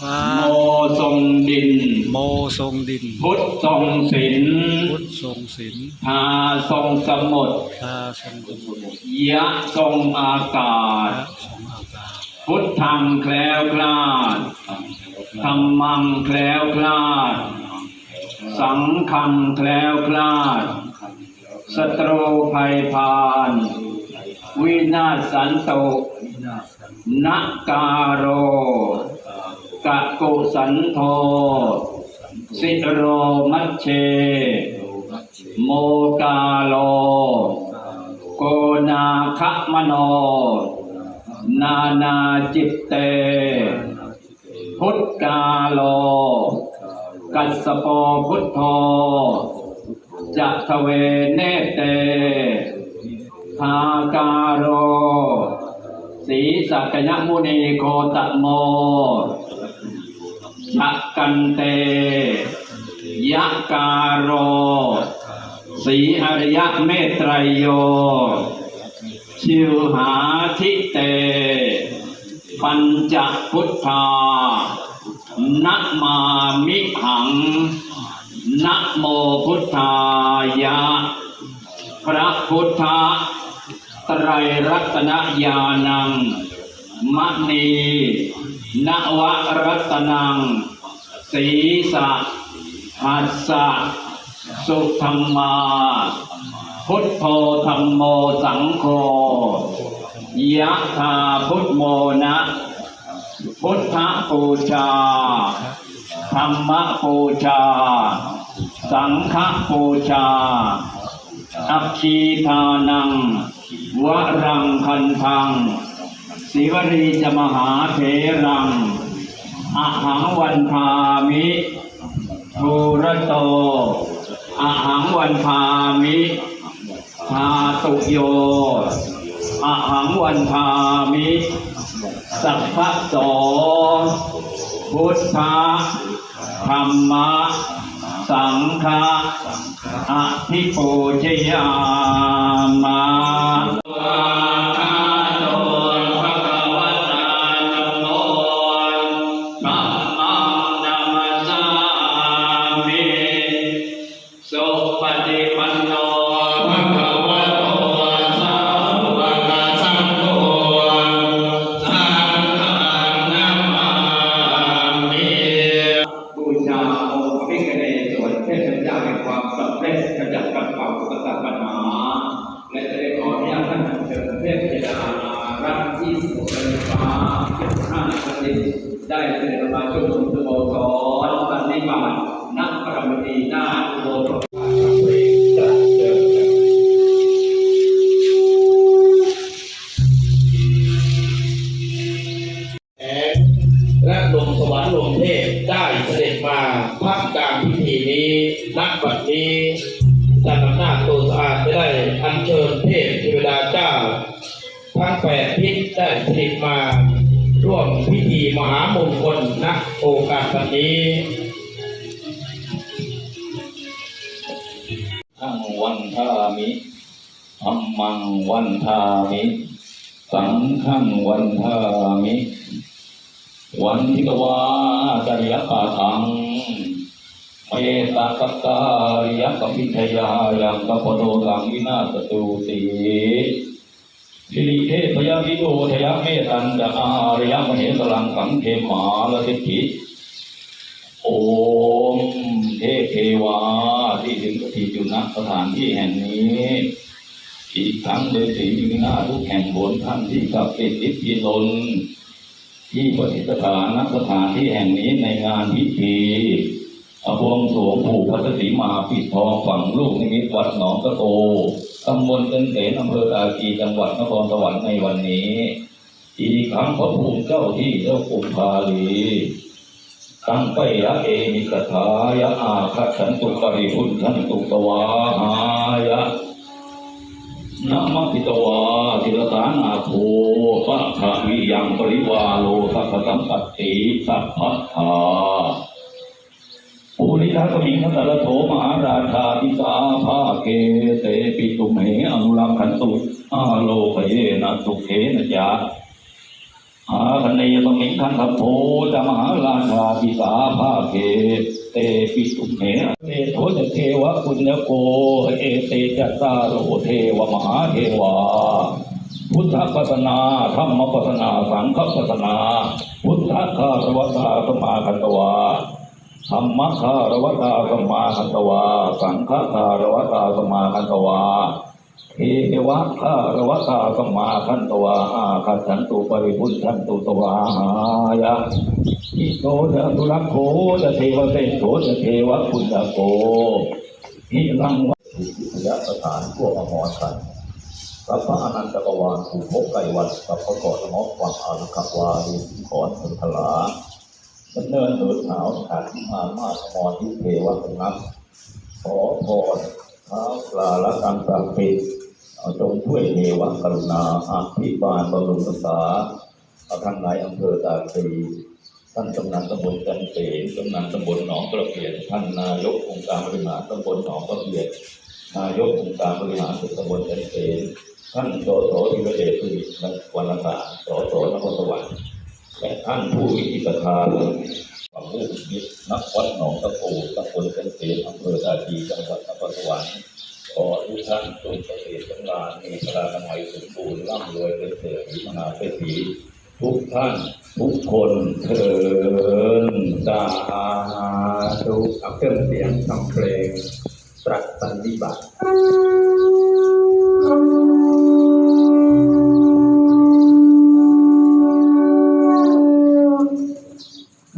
ฟ้า โมทรงดิน โมทรงดิน พุทธทรงศิลพุทธทรงศิลป์ทาทรงสมุทรพาทรงสมุทรยะทรงอากาศพระทรงอากาศ พุทธังแคล้วคลาดธรรมังแคล้วคลาด สังฆังแคล้วคลาดศัตรูภัยพาน วินาศสันตุนักการโร กะกุสันโท สิโรมัชเช โมกาโล โกนาคมโน นานาจิตเต พุทธาโล กัสสโปพุทโธจัทเวเนเตทาการโร สีสักยมุนีโคตโม จักกันเตยะการโรสีอริยเมตไตรโย ชิวหาทิเต ปัญจพุทธานะมามิหังนะโมพุทธายะ พระพุทธไตรรัตนญาณังมณี นวรัตนังศีสะหัสสะสุธรรมา พุทโธธรรมโมสังโฆยะธาพุทโมนะ พุทธปูชา ธรรมปูชา สังฆปูชา อัคคีทานัง วรังคันทัง สิวรีจะมหาเถรังอหังวันทามิทูระโตอหังวันทามิทาตุโยอหังวันทามิสัพพะโสพุทธะธรรมะสังฆะอภิปูชยามา สุปฏิปันโนภะคะวะโตสาวกสังโฆสังฆังนัมามิบูชาองค์พระพิฆเนศส่วนเทพเจ้าแห่งความสำเร็จขจัดปัดเป่าอุปสรรคปัญหา และจะได้ขออนุญาตท่านเชิญเทพธิดารับที่สุขไฟฟ้าห้าสถิตได้เสด็จมาชุมนุมสโมสรสันนิบาตนั กปรมณีหน้าอุโบสถและลมสวรรค์ลมเทพได้เสด็จมาพักกลางพิธีนี้นักบัดนี้จากอำนาจตัวสะอาดได้อัญเชิญเทพเทวดาเจ้า ทั้งแปดทิศได้เสด็จมา ร่วมพิธีมหามงคลณโอกาสบัดนี้ามิธรรมังวันทามิสังฆังวันทามิวันทิตวาจริยปาทังเมตตาสักการิยกพิทยายังกปโดตังวินาศตูสีสิริเทพยวิโดทยเมตันจะอาริยมเหสลังสังเขมาลสิทธิโอม เทพเทวาที่ถึงสถิตอยู่ณสถานที่แห่งนี้ อีกทั้งโดยสีอยู่หน้าทุกแห่งบนท่านที่กับติดอิทธิลนที่ประดิษฐานณสถานที่แห่งนี้ในงานพิธีอภวงสรวงผูกพัทสีมาปิดทองฝังลูกนิมิตวัดหนองตะโกตำบลเต็นเสนอำเภออากีจังหวัดนครสวรรค์ในวันนี้ อีกครั้งพระภูมิเจ้าที่เจ้าปุพาลี ตั้งไปยะเอมิกถายะอาคัฉันตุปริพุทธันตุตวาหายะนะมะพิตวาทิรสานาโภปัฏฐวิยังปริวาโลสัพพสัมปติสัพพะทาปุริทักมิงคตระโถมหาราชาทิสาภาเกเตปิตุเมอนุรักขันตุอาโลกเยนะสุเขนะจา อาคเนยสมิงทันทโพจมหาราชาปิสาภาเกเตปิสุเมเตโทจเทวะปุญญโก เอเตจัตตาโรเทวมหาเทวา พุทธปัสนาธรรมปัสนา สังฆปัสนา พุทธคารวตาสมาคันตวาธรรมคารวตาสมาคันตวา สังฆคารวตาสมาคันตวา เทวะคารวตาสมาคันตวาอาคัจฉันตุปริพุทธันตุตวาหายะอิโตจะตุลักโขจะเทวเตโสจะเทวะปุญญโกหิรังวะสุยะสถานพวกอมรกันสัพพะอนันตกวาลผูกพกไก่วัดสับพพะกาะนอกความอารุขวาดีขอนสุนทลาดำเนินเหินหาวขาดที่มามาสมรที่เทวะสงับขอพรเท้าปลาละกันสักปิดเอา จงช่วยเทวะกรุณาอภิบาลบำรุงรักษาเอาทางไหนอำเภอตาคลีท่านกำนันตำบลจันเสนกำนันตำบลหนองกระเพียนท่านนายกองค์การบริหารตำบลหนองกระเพียนนายกองค์การบริหารส่วนตำบลจันเสนท่านสสอิรเดชคือวันละสาสสนครสวรรค์และท่านผู้วิจิตรทานความรู้มิตรนักวัดหนองตะปูตำบลจันเสนอำเภอตาจีจังหวัดนครสวรรค์ ขอทุกท่านจงเกษตรสำราญมีพลานามัยสมบูรณ์ร่ำรวยเป็นเศรษฐีมหาเศรษฐีทุกท่านทุกคนเถินสาธุเอาเครื่องเสียงทำเพลงตรัสสันนิบาต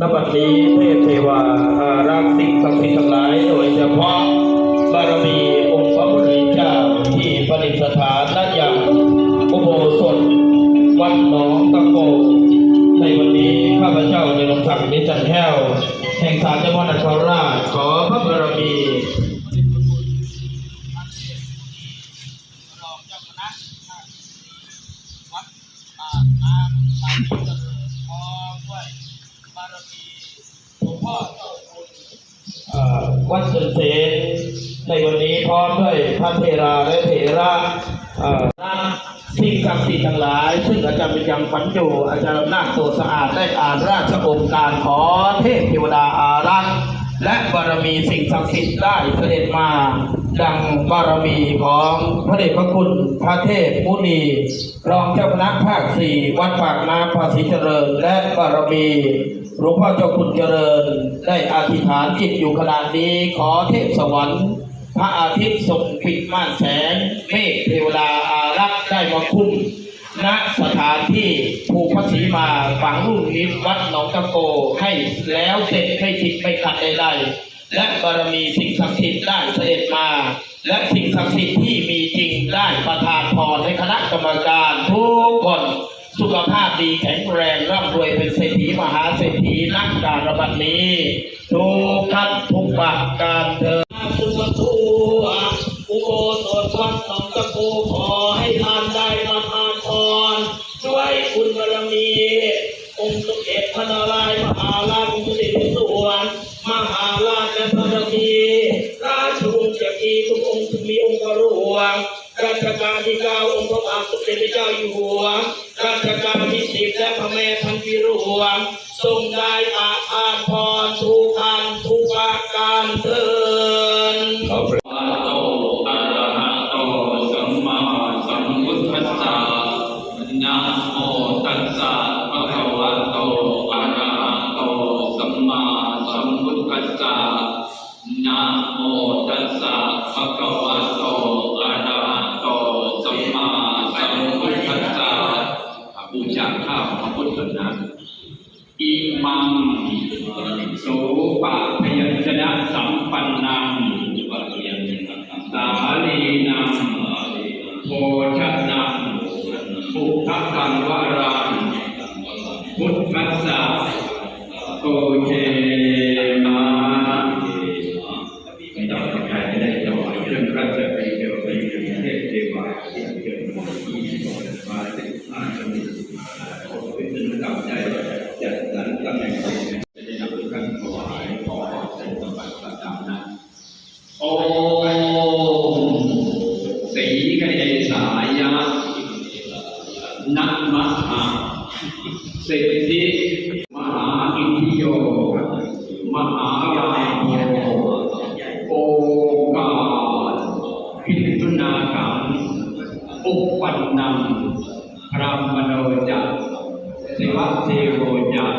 นบัดนี้เทพเทวาอารักษ์สิ่งศักดิ์สิทธิ์ทั้งหลายโดยเฉพาะ แห่งศาลเจ้าพ่อนครราชขอพระบารมีวัดสุนเสนในวันนี้พร้อมด้วยพระเทราและเถระ เอ่อนาสิ่งศักดิ์สิทธิ์ทั้งหลาย ซึ่งอาจารย์เป็นยังฝันอยู่อาจารย์นาคโตสะอาดได้อ่านราชองค์การขอเทพเทวดาอารักษ์และบารมีสิ่งศักดิ์สิทธิ์ได้เสด็จมาดังบารมีของพระเดชพระคุณพระเทพมุนีรองเจ้าคณะภาคสี่วัดปากน้ำภาษีเจริญ และบารมีหลวงพ่อเจ้าคุณเจริญ ได้อธิษฐานจิตอยู่ขณะนี้ขอเทพสวรรค์ พระอาทิตย์ส่งปิดม่านแสง เมฆเทวดาอารักษ์ได้มาคุ้มณสถานที่ภูพระศรีมาฝังรุ่นนิดวัดหนองตะโกให้แล้วเสร็จไม่ติดไม่ขัดใดๆและบารมีสิ่งศักดิ์สิทธิ์ได้เสด็จมา และสิ่งศักดิ์สิทธิ์ที่มีจริงได้ประทานพรให้คณะกรรมการทุกคนสุขภาพดีแข็งแรงร่ำรวยเป็นเศรษฐีมหาเศรษฐีนักการบัดนี้ทุกท่านทุกประการเถิด สถวัดหนองตะโกขอให้ทานได้มาทานพรด้วยคุณบารมี องค์สมเด็จพระนารายมหาราชองค์สมเด็จพระสุวรรณมหาราชและบารมีราชวงศ์จักรีทุกองค์ทุกมีองค์พระหลวงรัชกาลที่เก้าองค์พระบาทสมเด็จพระเจ้าอยู่หัวรัชกาลที่สิบและพระแม่พันปีหลวงทรงได้อา มาสัมพุทธัสสะนะโมตัสสะภะคะวะโตอะระหะโตสัมมาสัมพุทธัสสะบูชาข้าพระพุทธนะอิมังโสปะพยัญชนะสัมปันนัง มมหาสิทธิโยมหายาโยโอกาพิจุนากังอุปันนังพระมโนจักสิวะเทโวจัก